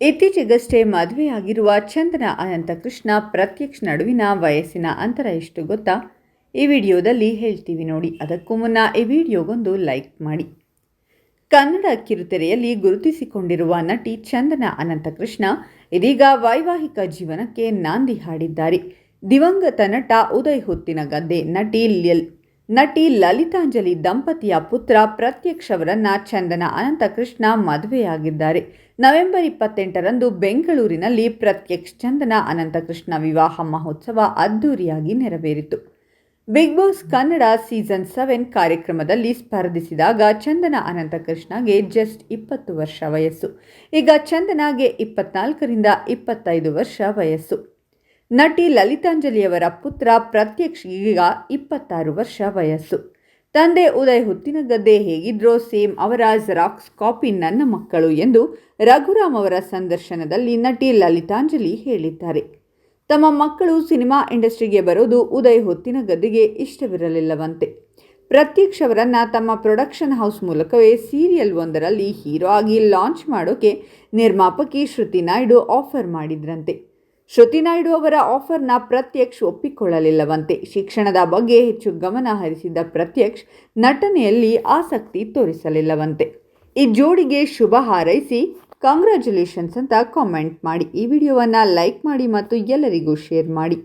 ಇತ್ತೀಚೆಗಷ್ಟೇ ಮದುವೆಯಾಗಿರುವ ಚಂದನ ಅನಂತಕೃಷ್ಣ ಪ್ರತ್ಯಕ್ಷ ನಡುವಿನ ವಯಸ್ಸಿನ ಅಂತರ ಎಷ್ಟು ಗೊತ್ತಾ? ಈ ವಿಡಿಯೋದಲ್ಲಿ ಹೇಳ್ತೀವಿ ನೋಡಿ. ಅದಕ್ಕೂ ಮುನ್ನ ಈ ವಿಡಿಯೋಗೊಂದು ಲೈಕ್ ಮಾಡಿ. ಕನ್ನಡ ಕಿರುತೆರೆಯಲ್ಲಿ ಗುರುತಿಸಿಕೊಂಡಿರುವ ನಟಿ ಚಂದನ ಅನಂತಕೃಷ್ಣ ಇದೀಗ ವೈವಾಹಿಕ ಜೀವನಕ್ಕೆ ನಾಂದಿ ಹಾಡಿದ್ದಾರೆ. ದಿವಂಗತ ನಟ ಉದಯ್ ಹೊತ್ತಿನ ಗದ್ದೆ ನಟಿ ನಟಿ ಲಲಿತಾಂಜಲಿ ದಂಪತಿಯ ಪುತ್ರ ಪ್ರತ್ಯಕ್ಷ್ ಅವರನ್ನ ಚಂದನ ಅನಂತಕೃಷ್ಣ ಮದುವೆಯಾಗಿದ್ದಾರೆ. ನವೆಂಬರ್ ಇಪ್ಪತ್ತೆಂಟರಂದು ಬೆಂಗಳೂರಿನಲ್ಲಿ ಪ್ರತ್ಯಕ್ಷ ಚಂದನ ಅನಂತಕೃಷ್ಣ ವಿವಾಹ ಮಹೋತ್ಸವ ಅದ್ದೂರಿಯಾಗಿ ನೆರವೇರಿತು. Bigg Boss Kannada season seven ಕಾರ್ಯಕ್ರಮದಲ್ಲಿ ಸ್ಪರ್ಧಿಸಿದಾಗ ಚಂದನ ಅನಂತಕೃಷ್ಣಗೆ ಜಸ್ಟ್ ಇಪ್ಪತ್ತು ವರ್ಷ ವಯಸ್ಸು. ಈಗ ಚಂದನಾಗೆ ಇಪ್ಪತ್ನಾಲ್ಕರಿಂದ ಇಪ್ಪತ್ತೈದು ವರ್ಷ ವಯಸ್ಸು. ನಟಿ ಲಲಿತಾಂಜಲಿಯವರ ಪುತ್ರ ಪ್ರತ್ಯಕ್ಷ್ ಈಗ ಇಪ್ಪತ್ತಾರು ವರ್ಷ ವಯಸ್ಸು. ತಂದೆ ಉದಯ್ ಹುತ್ತಿನಗದ್ದೆ ಹೇಗಿದ್ರೋ ಸೇಮ್ ಅವರ ಜೆರಾಕ್ಸ್ ಕಾಪಿ ನನ್ನ ಮಕ್ಕಳು ಎಂದು ರಘುರಾಮ್ ಅವರ ಸಂದರ್ಶನದಲ್ಲಿ ನಟಿ ಲಲಿತಾಂಜಲಿ ಹೇಳಿದ್ದಾರೆ. ತಮ್ಮ ಮಕ್ಕಳು ಸಿನಿಮಾ ಇಂಡಸ್ಟ್ರಿಗೆ ಬರೋದು ಉದಯ್ ಹೊತ್ತಿನ ಗದ್ದೆಗೆ ಇಷ್ಟವಿರಲಿಲ್ಲವಂತೆ. ಪ್ರತ್ಯಕ್ಷ್ ಅವರನ್ನ ತಮ್ಮ ಪ್ರೊಡಕ್ಷನ್ ಹೌಸ್ ಮೂಲಕವೇ ಸೀರಿಯಲ್ ಒಂದರಲ್ಲಿ ಹೀರೋ ಆಗಿ ಲಾಂಚ್ ಮಾಡೋಕೆ ನಿರ್ಮಾಪಕಿ ಶ್ರುತಿ ನಾಯ್ಡು ಆಫರ್ ಮಾಡಿದ್ರಂತೆ. ಶ್ರುತಿ ನಾಯ್ಡು ಅವರ ಆಫರ್ನ ಪ್ರತ್ಯಕ್ಷ್ ಒಪ್ಪಿಕೊಳ್ಳಲಿಲ್ಲವಂತೆ. ಶಿಕ್ಷಣದ ಬಗ್ಗೆ ಹೆಚ್ಚು ಗಮನ ಹರಿಸಿದ್ದ ಪ್ರತ್ಯಕ್ಷ್, ನಟನೆಯಲ್ಲಿ ಆಸಕ್ತಿ ತೋರಿಸಲಿಲ್ಲವಂತೆ. ಈ ಜೋಡಿಗೆ ಶುಭ ಹಾರೈಸಿ ಕಾಂಗ್ರ್ಯಾಚುಲೇಷನ್ಸ್ ಅಂತ ಕಾಮೆಂಟ್ ಮಾಡಿ. ಈ ವಿಡಿಯೋವನ್ನು ಲೈಕ್ ಮಾಡಿ ಮತ್ತು ಎಲ್ಲರಿಗೂ ಶೇರ್ ಮಾಡಿ.